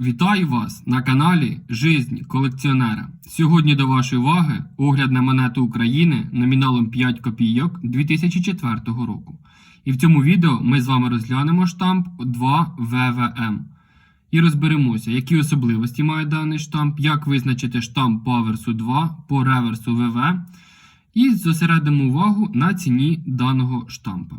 Вітаю вас на каналі Жизнь колекціонера. Сьогодні до вашої уваги огляд на монету України номіналом 5 копійок 2004 року. І в цьому відео ми з вами розглянемо штамп 2 ВВМ. І розберемося, які особливості має даний штамп, як визначити штамп по аверсу 2 по реверсу ВВ. І зосередимо увагу на ціні даного штампа.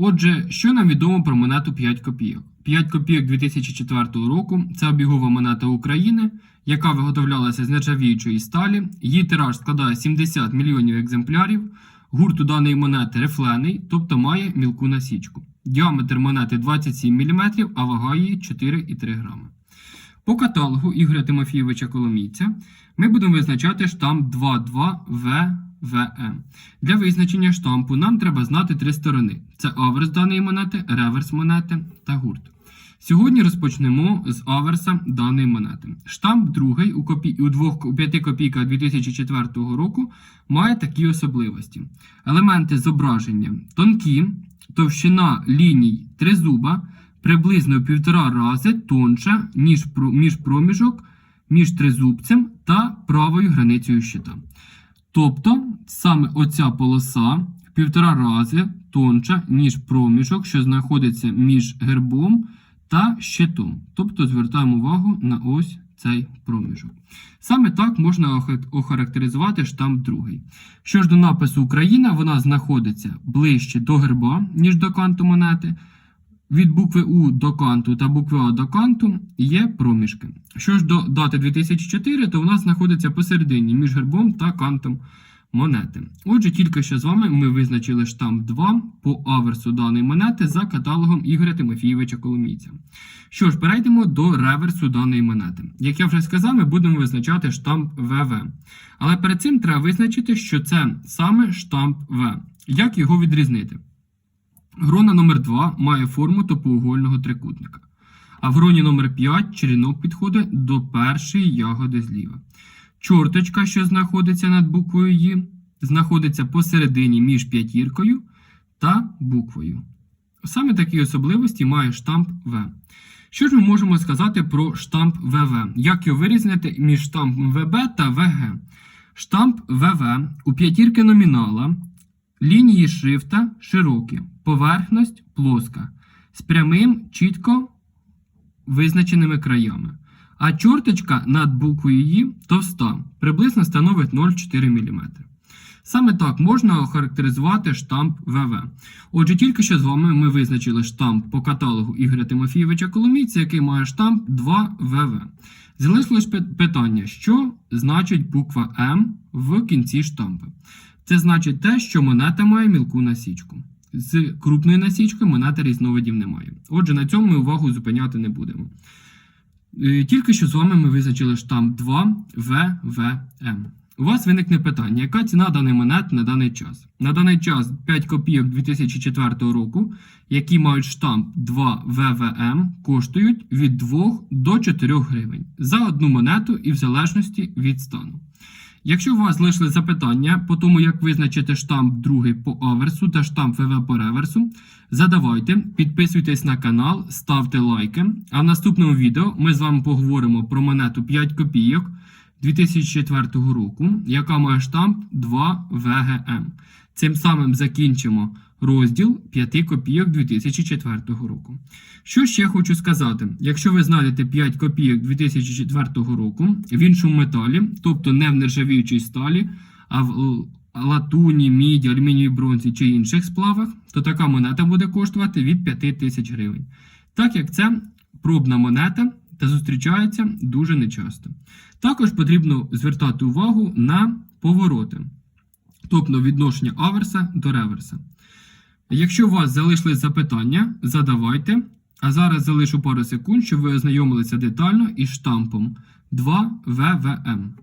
Отже, що нам відомо про монету 5 копійок? 5 копійок 2004 року це обігова монета України, яка виготовлялася з нержавіючої сталі. Її тираж складає 70 мільйонів екземплярів. Гурт у даної монети рифлений, тобто має мілку насічку. Діаметр монети 27 мм, а вага її 4,3 грами. По каталогу Ігоря Тимофійовича Коломійця ми будемо визначати штамп 22ВВМ. Для визначення штампу нам треба знати три сторони: це аверс даної монети, реверс монети та гурт. Сьогодні розпочнемо з аверса даної монети. Штамп другий у, копі... у, двох... у 5 копійках 2004 року має такі особливості. Елементи зображення тонкі, товщина ліній тризуба приблизно в півтора рази тонша, ніж між проміжок між тризубцем та правою границею щита. Тобто саме оця полоса в півтора рази тонша, ніж проміжок, що знаходиться між гербом та щитом. Тобто звертаємо увагу на ось цей проміжок. Саме так можна охарактеризувати штамп другий. Що ж до напису Україна, вона знаходиться ближче до герба, ніж до канту монети. Від букви У до канту та букви А до канту є проміжки. Що ж до дати 2004, то вона знаходиться посередині між гербом та кантом монети. Отже, тільки що з вами ми визначили штамп 2 по аверсу даної монети за каталогом Ігоря Тимофійовича Коломійця. Що ж, перейдемо до реверсу даної монети. Як я вже сказав, ми будемо визначати штамп ВВ. Але перед цим треба визначити, що це саме штамп В. Як його відрізнити? Грона номер 2 має форму топоугольного трикутника. А в гроні номер 5 черенок підходить до першої ягоди зліва. Чорточка, що знаходиться над буквою «Ї», знаходиться посередині між п'ятіркою та буквою. Саме такі особливості має штамп В. Що ж ми можемо сказати про штамп ВВ? Як його вирізнити між штампом ВБ та ВГ? Штамп ВВ у п'ятірки номінала Лінії шрифта широкі, поверхність плоска, з прямим, чітко визначеними краями. А чорточка над буквою «Ї» товста, приблизно становить 0,4 мм. Саме так можна охарактеризувати штамп ВВ. Отже, тільки що з вами ми визначили штамп по каталогу Ігоря Тимофійовича Коломійця, який має штамп 2ВВ. Залишилось питання, що значить буква М в кінці штампу. Це значить те, що монета має мілку насічку. З крупною насічкою монета різновидів немає. Отже, на цьому ми увагу зупиняти не будемо. Е, Тільки що з вами ми визначили штамп 2 ВВМ. У вас виникне питання, яка ціна даної монети на даний час? На даний час 5 копійок 2004 року, які мають штамп 2 ВВМ, коштують від 2 до 4 гривень за одну монету і в залежності від стану. Якщо у вас залишили запитання по тому, як визначити штамп другий по аверсу та штамп ВВ по реверсу, задавайте, підписуйтесь на канал, ставте лайки. А в наступному відео ми з вами поговоримо про монету 5 копійок 2004 року, яка має штамп 2 ВГМ. Цим самим закінчимо розділ 5 копійок 2004 року. Що ще хочу сказати? Якщо ви знайдете 5 копійок 2004 року в іншому металі, тобто не в нержавіючій сталі, а в латуні, міді, алюмінієвій бронзі чи інших сплавах, то така монета буде коштувати від 5 тисяч гривень. Так як це пробна монета та зустрічається дуже нечасто. Також потрібно звертати увагу на повороти, тобто відношення аверса до реверса. Якщо у вас залишились запитання, задавайте. А зараз залишу пару секунд, щоб ви ознайомилися детально із штампом 2 ВВМ.